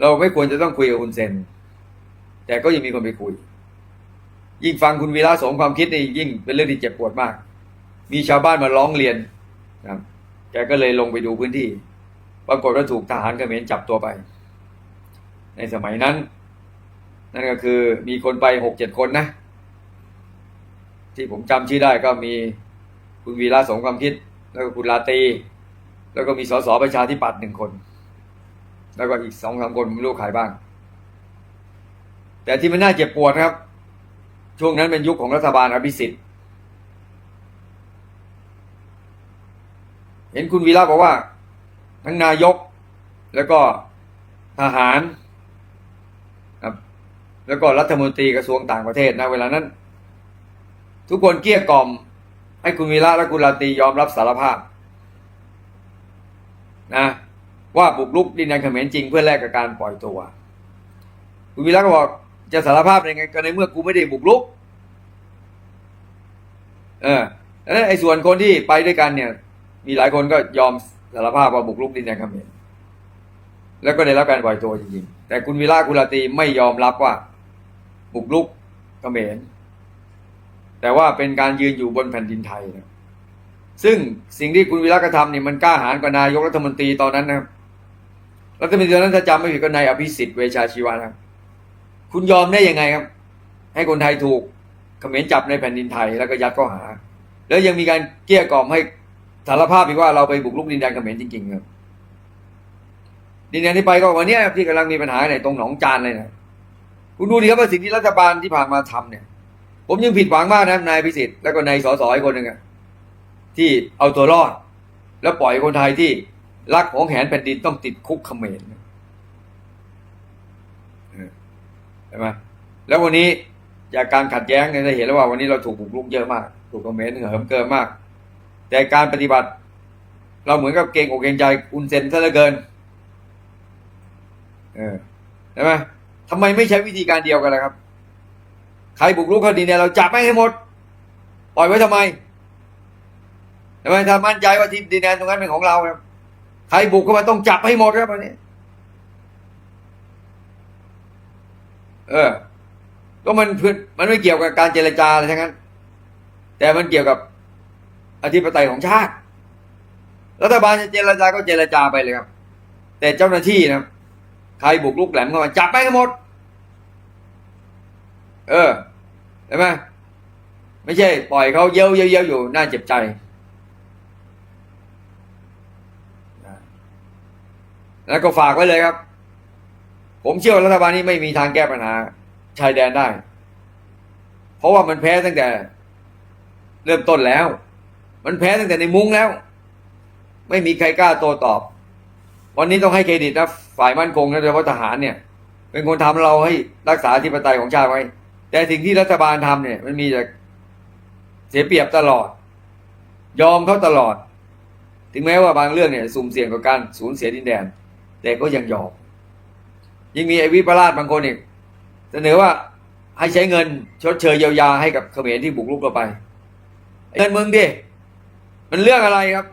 เราไม่ควรจะต้องคุยกับคุณเซน แต่ก็ยังมีคนไปคุย ยิ่งฟังคุณวีระสมความคิดนี่ยิ่งเป็นเรื่องที่เจ็บปวดมาก มีชาวบ้านมาร้องเรียนนะแกก็เลยลงไปดูพื้นที่ ปรากฏว่าถูกทหารเขมรจับตัวไป ในสมัยนั้น นั่นก็คือมีคนไปหกเจ็ดคนนะ ที่ผมจำชื่อได้ก็มีคุณวีระสมความคิด แล้วก็คุณลาตี แล้วก็มีสสประชาธิปัตย์หนึ่งคน แล้วก็อีกสองสามคนไม่รู้ใครบ้าง แต่ที่มันน่าเจ็บปวดครับ ช่วงนั้นเป็นยุคของรัฐบาลอภิสิทธิ์ เห็นคุณวีระบอกว่า ทั้งนายก แล้วก็ทหารครับแล้วก็รัฐมนตรีกระทรวงต่างประเทศนะเวลานั้น ทุกคนเกลี้ยกล่อม ให้คุณวีระและคุณลาตียอมรับสารภาพนะ ว่าบุกรุกดินแดนเขมรจริงเพื่อแลกกับการปล่อยตัวคุณวีระก็บอกจะสารภาพยังไงก็ในเมื่อกูไม่ได้บุกรุก เออแล้วไอ้ส่วนคนที่ไปด้วยกันเนี่ย มีหลายคนก็ยอมสารภาพว่าบุกรุกดินแดนเขมรแล้วก็ได้รับการปล่อยตัวจริงๆ แต่คุณวีระคุณลาตีไม่ยอมรับว่า บุกรุกเขมรแต่ว่าเป็นการยืนอยู่บนแผ่นดินไทยนะซึ่งสิ่งที่คุณวีระกระทำเนี่ยมันกล้าหาญกว่านายกรัฐมนตรีตอนนั้นนะครับ รัฐมนตรีตอนนั้นถ้าจำไม่ผิดก็นายอภิสิทธิ์เวชาชีวะนะครับคุณยอมได้ยังไงครับ ให้คนไทยถูกเขมรจับในแผ่นดินไทยแล้วก็ยัดข้อหา แล้วยังมีการเกลี้ยกล่อมให้สารภาพอีกว่าเราไปบุกรุกดินแดนเขมรจริงๆครับดินแดนที่ไปก็วันนี้ที่กำลังมีปัญหาในตรงหนองจานเลยนะคุณดูดิครับว่าสิ่งที่รัฐบาลที่ผ่านมาทำเนี่ย ผมยังผิดหวังมากนะนายพิสิทธิ์แล้วก็นายสสอีกคนหนึ่งที่เอาตัวรอด แล้วปล่อยคนไทยที่ รักของแหนแผ่นดินต้องติดคุกเขมรเออใช่ไหมแล้ววันนี้จากการขัดแย้งเนี่ยจะเห็นแล้วว่าวันนี้เราถูกบุกรุกเยอะมาก ถูกเขมรเหิมเกินมาก แต่การปฏิบัติ เราเหมือนกับเกงอกเกงใจอุนเซนซะเหลือเกินเออใช่ไหมทำไมไม่ใช้วิธีการเดียวกันล่ะครับ ใครบุกรุกเขาดินเนี่ยเราจับไม่ให้หมด ปล่อยไว้ทำไมทำไมถ้ามั่นใจว่าที่ดินแดนตรงนั้นเป็นของเราครับ ใครบุกเข้ามาต้องจับให้หมดครับอันนี้ เออ ก็มันพื้นมันไม่เกี่ยวกับการเจรจาอะไรทั้งนั้น แต่มันเกี่ยวกับอธิปไตยของชาติ รัฐบาลจะเจรจาก็เจรจาไปเลยครับ แต่เจ้าหน้าที่นะใครบุกลุกแหลมเข้ามาจับไปให้หมด เออใช่ไหมไม่ใช่ ปล่อยเขาเย้ยเย้ยวเย้ยวอยู่น่าเจ็บใจ แล้วก็ฝากไว้เลยครับ ผมเชื่อว่ารัฐบาลนี้ไม่มีทางแก้ปัญหาชายแดนได้ เพราะว่ามันแพ้ตั้งแต่ เริ่มต้นแล้ว มันแพ้ตั้งแต่ในมุ้งแล้ว ไม่มีใครกล้าโต้ตอบ วันนี้ต้องให้เครดิตนะฝ่ายมั่นคงนะโดยเฉพาะทหารเนี่ย เป็นคนทำเราให้รักษาธิปไตยของชาติไว้ แต่สิ่งที่รัฐบาลทำเนี่ย มันมีแต่เสียเปรียบตลอด ยอมเขาตลอด ถึงแม้ว่าบางเรื่องเนี่ย สุ่มเสี่ยงกับการสูญเสียดินแดน แต่ก็ยังยอมยังมีไอวิปลาสบางคนอีกเสนอว่าให้ใช้เงินชดเชยเยียวยาให้กับเขมรที่บุกรุกเราไป เงินมึงดิมันเรื่องอะไรครับ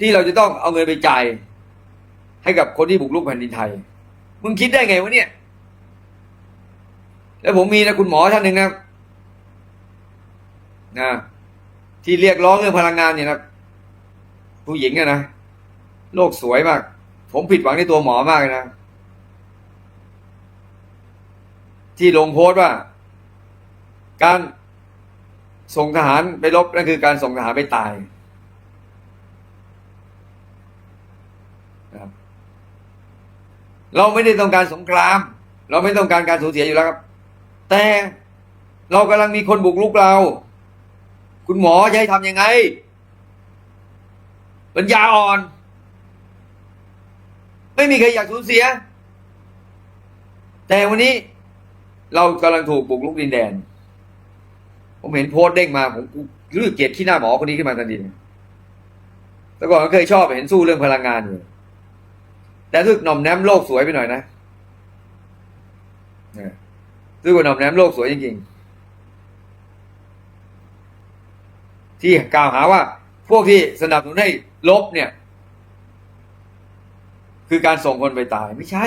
ที่เราจะต้องเอาเงินไปจ่าย ให้กับคนที่บุกรุกแผ่นดินไทย มึงคิดได้ไงวะเนี่ย แล้วผมมีนะคุณหมอท่านหนึ่งนะนะที่เรียกร้องเรื่องพลังงานเนี่ยนะผู้หญิงอะนะโลกสวยมาก ผมผิดหวังในตัวหมอมากเลยนะ ที่ลงโพสต์ว่า การส่งทหารไปรบนั่นคือการส่งทหารไปตายเราไม่ได้ต้องการสงคราม เราไม่ต้องการการสูญเสียอยู่แล้วครับ แต่เรากำลังมีคนบุกรุกเรา คุณหมอจะให้ทำยังไงปัญญาอ่อน ไม่มีใครอยากสูญเสีย แต่วันนี้เรากำลังถูกบุกรุกดินแดน ผมเห็นโพสต์เด้งมา ผมรู้สึกเกลียดขี้หน้าหมอคนนี้ขึ้นมาทันทีแต่ก่อนก็เคยชอบเห็นสู้เรื่องพลังงานอยู่ แต่รู้สึกหน่อมแนมโลกสวยไปหน่อยนะเนี่ยรู้สึกว่าหน่อมแนมโลกสวยจริงๆ ที่กล่าวหาว่า พวกที่สนับสนุนให้ลบเนี่ย คือการส่งคนไปตายไม่ใช่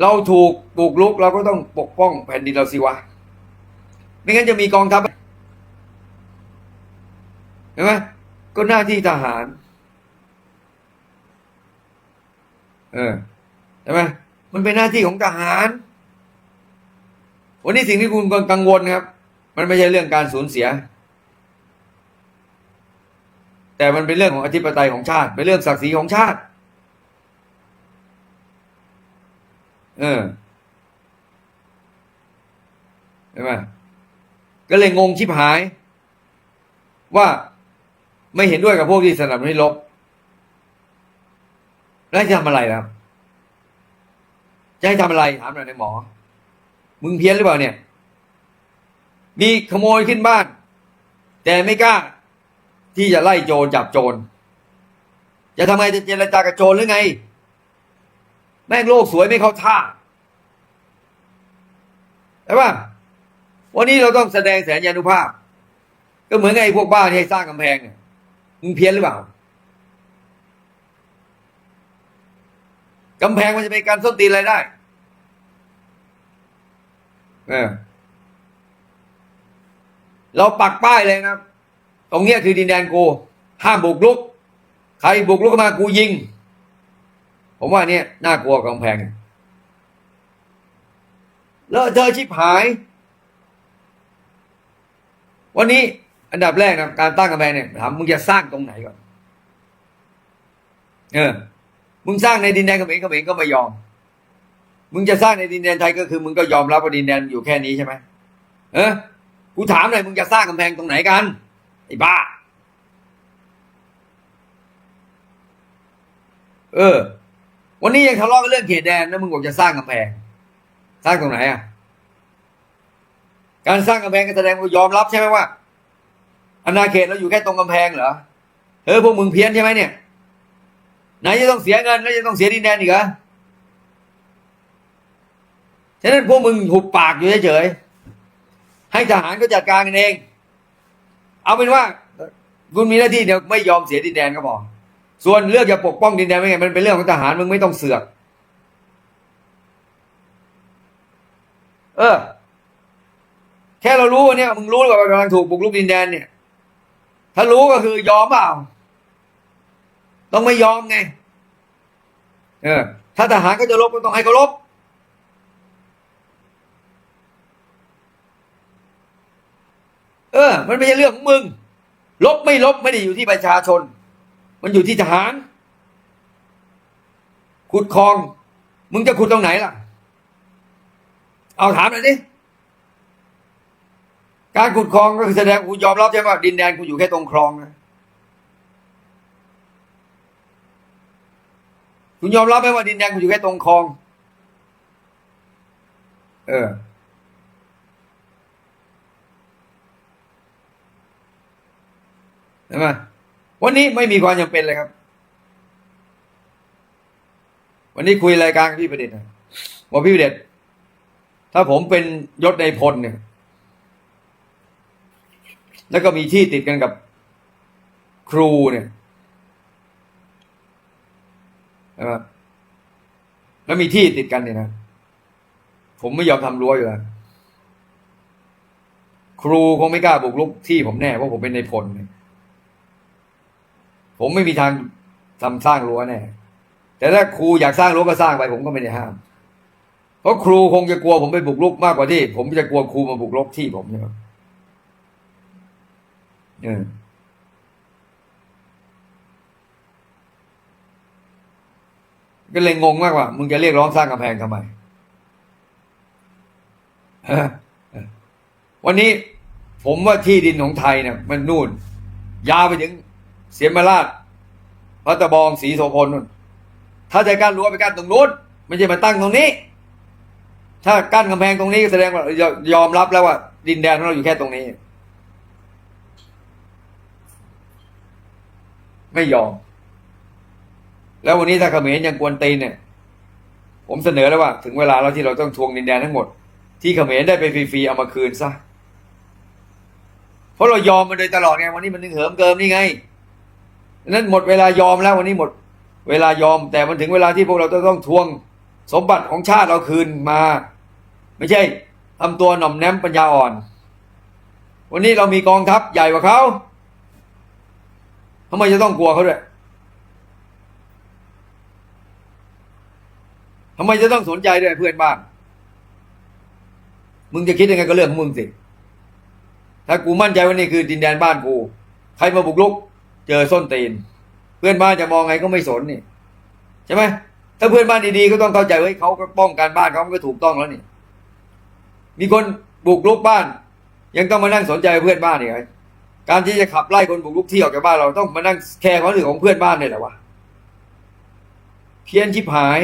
เราถูกปลุกลุกเราก็ต้องปกป้องแผ่นดินเราสิวะ ไม่งั้นจะมีกองทัพเห็นไหมก็หน้าที่ทหาร เออใช่ไหมมันเป็นหน้าที่ของทหาร วันนี้สิ่งที่คุณกังวลครับ มันไม่ใช่เรื่องการสูญเสีย แต่มันเป็นเรื่องของอธิปไตยของชาติ เป็นเรื่องศักดิ์ศรีของชาติ เออใช่ไหมก็เลยงงชิบหาย ว่าไม่เห็นด้วยกับพวกที่สนับสนุนให้ลบแล้วจะทำอะไรล่ะจะให้ทำอะไรถามหน่อยในหมอ มึงเพี้ยนหรือเปล่าเนี่ย มีขโมยขึ้นบ้าน แต่ไม่กล้า ที่จะไล่โจรจับโจรจะทำไงจะเจรจากับโจรหรือไง แม่งโลกสวยไม่เข้าท่าใช่ปะวันนี้เราต้องแสดงแสนยานุภาพ ก็เหมือนไอ้พวกบ้าที่ให้สร้างกำแพงเนี่ยมึงเพี้ยนหรือเปล่ากำแพงมันจะเป็นการส้นตีนอะไรได้เราปักป้ายเลยนะ ตรงเนี้ยคือดินแดนกูห้ามบุกรุก ใครบุกรุกมากูยิง ผมว่าเนี่ยน่ากลัวกว่ากำแพงแล้วเธอชิบหาย วันนี้อันดับแรกนะการตั้งกำแพงเนี่ยถามมึงจะสร้างตรงไหนก่อนเออมึงสร้างในดินแดนเขมรเขมรก็ไม่ยอม มึงจะสร้างในดินแดนไทยก็คือ มึงก็ยอมรับว่าดินแดนอยู่แค่นี้ใช่ไหมเออกูถามหน่อยมึงจะสร้างกำแพงตรงไหนกัน ไอ้บ้า เออ วันนี้ยังทะเลาะกันเรื่องเขตแดนแล้วมึงบอกจะสร้างกำแพง สร้างตรงไหนอะ การสร้างกำแพงก็แสดงว่ายอมรับใช่ไหมว่าอาณาเขตเราอยู่แค่ตรงกำแพงเหรอเออพวกมึงเพี้ยนใช่ไหมเนี่ยไหนจะต้องเสียเงินแล้วจะต้องเสียดินแดนอีกเหรอฉะนั้นพวกมึงหุบปากอยู่เฉยๆให้ทหารก็จัดการกันเอง เอาเป็นว่า คุณมีหน้าที่เดี๋ยวไม่ยอมเสียดินแดนก็พอส่วนเรื่องจะปกป้องดินแดนไม่ไงมันเป็นเรื่องของทหารมึงไม่ต้องเสือก เออ แค่เรารู้ว่าเนี่ยมึงรู้ว่ากำลังถูกบุกรุกดินแดนเนี่ย ถ้ารู้ก็คือยอมเปล่า ต้องไม่ยอมไง เออ ถ้าทหารก็จะลบก็ต้องให้เขาลบ เออ มันไม่ใช่เรื่องของมึง ลบไม่ลบไม่ได้อยู่ที่ประชาชน มันอยู่ที่ทหาร ขุดคลอง มึงจะขุดตรงไหนล่ะ เอาถามหน่อยดิการขุดคลองก็คือแสดงกูยอมรับใช่ไหมว่าดินแดนกูอยู่แค่ตรงคลองนะคุณยอมรับไหมว่าดินแดนกูอยู่แค่ตรงคลอง เออ ใช่ไหมวันนี้ไม่มีความจำเป็นเลยครับ วันนี้คุยรายการกับพี่ประเด็นบอกพี่ประเด็นถ้าผมเป็นยศในพลเนี่ย แล้วก็มีที่ติดกันกับครูเนี่ยใช่ไหมแล้วมีที่ติดกันเนี่ยนะ ผมไม่ยอมทำรั้วอยู่แล้วครูคงไม่กล้าบุกรุกที่ผมแน่เพราะผมเป็นในพลเนี่ย ผมไม่มีทางทำสร้างรั้วแน่แต่ถ้าครูอยากสร้างรั้วก็สร้างไป ผมก็ไม่ได้ห้าม เพราะครูคงจะกลัวผมไปบุกรุกมากกว่าที่ ผมจะกลัวครูมาบุกรุกที่ผมใช่ไหมเออก็เลยงงมากว่า มึงจะเรียกร้องสร้างกำแพงทำไมวันนี้ผมว่าที่ดินของไทยเนี่ยมันนู่น ยาวไปถึง เสียมาราชพระตะบองสีโสพลนู่นถ้าจะกั้นรั้วไปกั้นตรงนู้นไม่ใช่มาตั้งตรงนี้ ถ้ากั้นกำแพงตรงนี้แสดงว่ายอมรับแล้วว่า ดินแดนของเราอยู่แค่ตรงนี้ ไม่ยอม แล้ววันนี้ถ้าเขมรยังกวนตีนเนี่ย ผมเสนอแล้วว่า ถึงเวลาแล้วที่เราต้องทวงดินแดนทั้งหมด ที่เขมรได้ไปฟรีๆเอามาคืนซะเพราะเรายอมมาโดยตลอดไงวันนี้มันถึงเหิมเกิมนี่ไง นั้นหมดเวลายอมแล้ววันนี้หมดเวลายอม แต่มันถึงเวลาที่พวกเราจะต้องทวงสมบัติของชาติเราคืนมา ไม่ใช่ทำตัวหน่อมแนมปัญญาอ่อน วันนี้เรามีกองทัพใหญ่กว่าเขาทำไมจะต้องกลัวเขาด้วยทำไมจะต้องสนใจด้วยเพื่อนบ้าน มึงจะคิดยังไงก็เรื่องของมึงสิ ถ้ากูมั่นใจว่านี่คือดินแดนบ้านกู ใครมาบุกรุก เจอส้นตีน เพื่อนบ้านจะมองไงก็ไม่สนนี่ใช่ไหมถ้าเพื่อนบ้านดีๆก็ต้องเข้าใจว่าเขาก็ป้องกันบ้านเขาก็ถูกต้องแล้วนี่ มีคนบุกรุกบ้าน ยังต้องมานั่งสนใจเพื่อนบ้านอีกเหรอการที่จะขับไล่คนบุกรุกที่ออกจากบ้านเราต้องมานั่งแคร์ความรู้สึกของเพื่อนบ้านเลยเหรอวะเพี้ยนชิบหาย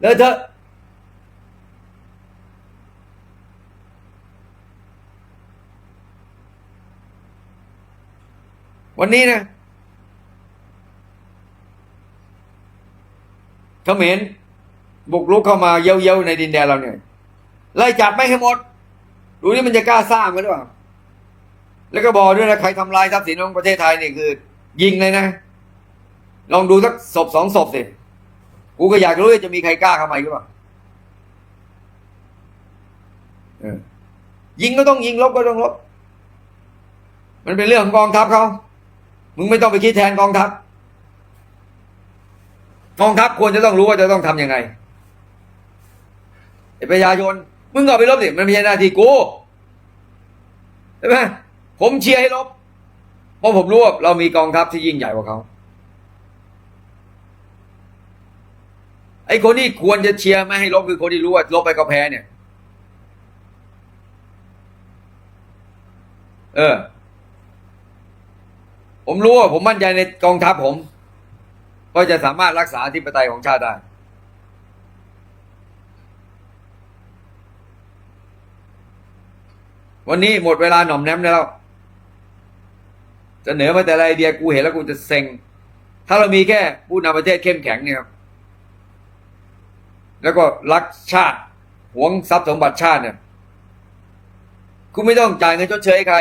แล้วเธอ วันนี้นะเขมรบุกรุกเข้ามาเย้ยๆในดินแดนเราเนี่ยไล่จับไม่ให้หมด ดูนี่มันจะกล้าสร้างกันหรือเปล่า แล้วก็บอกด้วยนะใครทำลายทรัพย์สินของประเทศไทยนี่คือ ยิงเลยนะ ลองดูสักศพสองศพสิกูก็อยากรู้ว่าจะมีใครกล้าเข้ามาหรือเปล่ายิงก็ต้องยิงลบก็ต้องลบ มันเป็นเรื่องของกองทัพเขา มึงไม่ต้องไปคิดแทนกองทัพกองทัพควรจะต้องรู้ว่าจะต้องทำยังไงไอ้ประชาชนมึงก็ไปลบสิมันไม่ใช่หน้าที่กูใช่ไหมผมเชียร์ให้ลบ เพราะผมรู้ว่าเรามีกองทัพที่ยิ่งใหญ่กว่าเขาไอ้คนที่ควรจะเชียร์ไม่ให้ลบคือคนที่รู้ว่าลบไปก็แพ้เนี่ย เออ ผมรู้ว่าผมมั่นใจในกองทัพผมก็จะสามารถรักษาธิปไตยของชาติได้ วันนี้หมดเวลาหน่อมแนมแล้ว เสนอมาแต่ละไอเดียกูเห็นแล้วกูจะเซ็ง ถ้าเรามีแค่ผู้นำประเทศเข้มแข็งเนี่ยครับ แล้วก็รักชาติ หวงทรัพย์สมบัติชาติเนี่ย คุณไม่ต้องจ่ายเงินชดเชยให้ใคร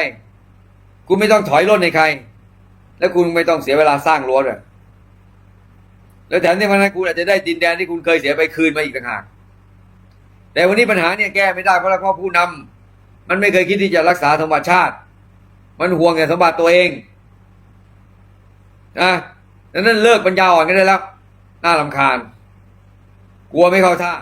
คุณไม่ต้องถอยร่นให้ใคร และคุณไม่ต้องเสียเวลาสร้างรั้วด้วยแล้วแถมที่มันนั้นคุณอาจจะได้ดินแดนที่คุณเคยเสียไปคืนมาอีกต่างหาก แต่วันนี้ปัญหาเนี่ยแก้ไม่ได้เพราะเพราะผู้นำมันไม่เคยคิดที่จะรักษาสมบัติชาติ มันห่วงแต่สมบัติตัวเองนะดังนั้นเลิกปัญญาอ่อนกันได้แล้ว น่าลำคาญ กลัวไม่เข้าท่า